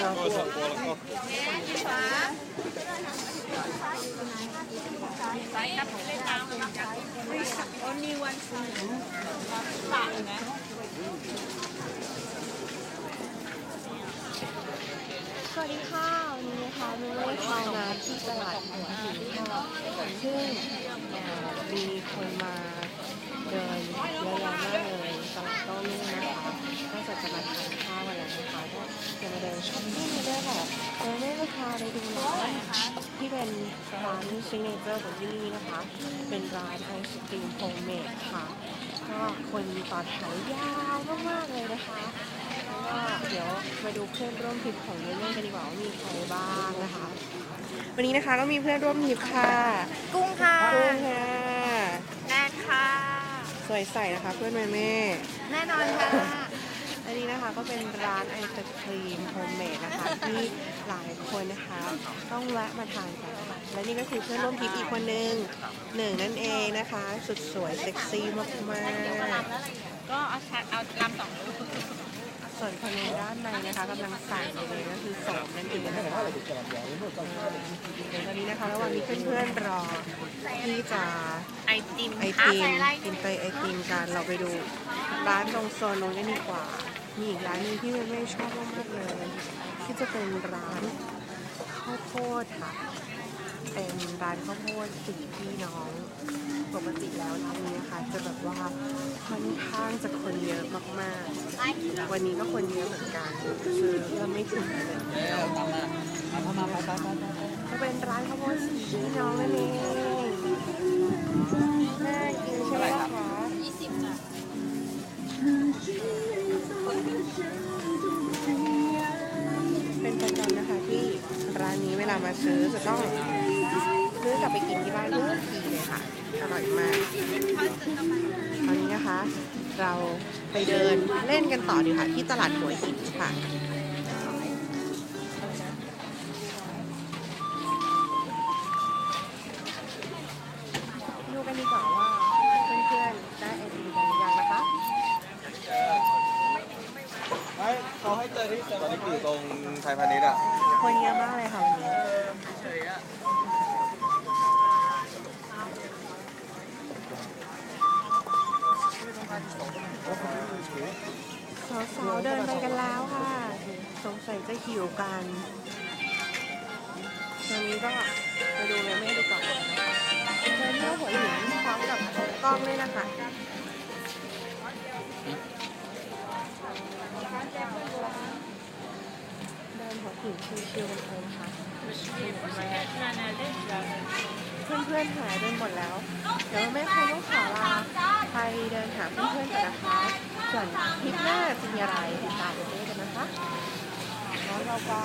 สวัสดีค่ะวันนี้นะคะมิวได้เข้ามาที่ตลาด อไม่ราคาไปดูร้านที่เป็นร้านซิงเกิลเจอร์ของที่นี่นะคะ เป็นร้านไอศกรีมโฮมเมดค่ะ ก็คนต่อแถวยาวมากๆเลยนะคะก็เดี๋ยวมาดูเพื่อนร่วมทริปของเล่นๆกันดีกว่าว่ามีใครบ้างนะคะ วันนี้นะคะก็มีเพื่อนร่วมทริปค่ะกุ้งค่ะกุ้งค่ะแนนค่ะ สวยใสนะคะเพื่อนแม่แม่แน่นอนค่ะอันนี้นะคะ ก็เป็นร้านไอศครีมโฮมเมดนะคะ ที่หลายคนนะคะ ต้องแวะมาทานกันค่ะและนี่ก็คือเพื่อนร่วมทริปอีกคนนึงหนึ่งนั่นเองนะคะ สุดสวยเซ็กซี่มากๆก็เอาแชทเอาลำสองลูกส่วนคนในด้านในนะคะกำลังสั่งอยู่เลยก็คือสมนั่นเองนะคะเดี๋ยวตอนนี้นะคะระหว่างนี้เพื่อนๆรอที่จะไอติมไอค่ะติมใส่อะไรกินไปไอติมกันเราไปดูร้านตรงโซนนู้นกันดีกว่า มีอีกร้านนึงที่แม่ชอบมากๆเลย ที่จะเป็นร้านข้าวโพดค่ะ เป็นร้านข้าวโพดสี่พี่น้องปกติแล้วร้านนี้นะคะจะแบบว่าค่อนข้างจะคนเยอะมากๆ วันนี้ก็คนเยอะเหมือนกันซื้อเริ่มไม่ถึงเลยก็เป็นร้านข้าวโพดสี่พี่น้องนั่นเองน่ากินใช่ไหมคะ ร้านนี้เวลามาซื้อจะต้องซื้อกลับไปกินที่บ้านทุกทีเลยค่ะ อร่อยมากตอนนี้นะคะ เราไปเดินเล่นกันต่อดีค่ะที่ตลาดหัวหินค่ะ เขาให้เจอที่เซเว่นอยู่ตรงไทยพาณิชย์อะคนเยอะมากเลยค่ะวันนี้เฉยอะสาวๆเดินไปกันแล้วค่ะ สงสัยจะหิวกันตอนนี้ก็ไปดูเลยแม่ดูก่อนเดินเที่ยวหัวหินพร้อมกับกล้องด้วยนะคะ เดินหัวชิวๆกันเลยค่ะเพื่อนๆหายไปหมดแล้ว เดี๋ยวแม่คงต้องขอลาไปเดินหาเพื่อนๆกันนะคะส่วนคลิปหน้าจะมีอะไรติดตามกันด้วยกันนะคะแล้วเราก็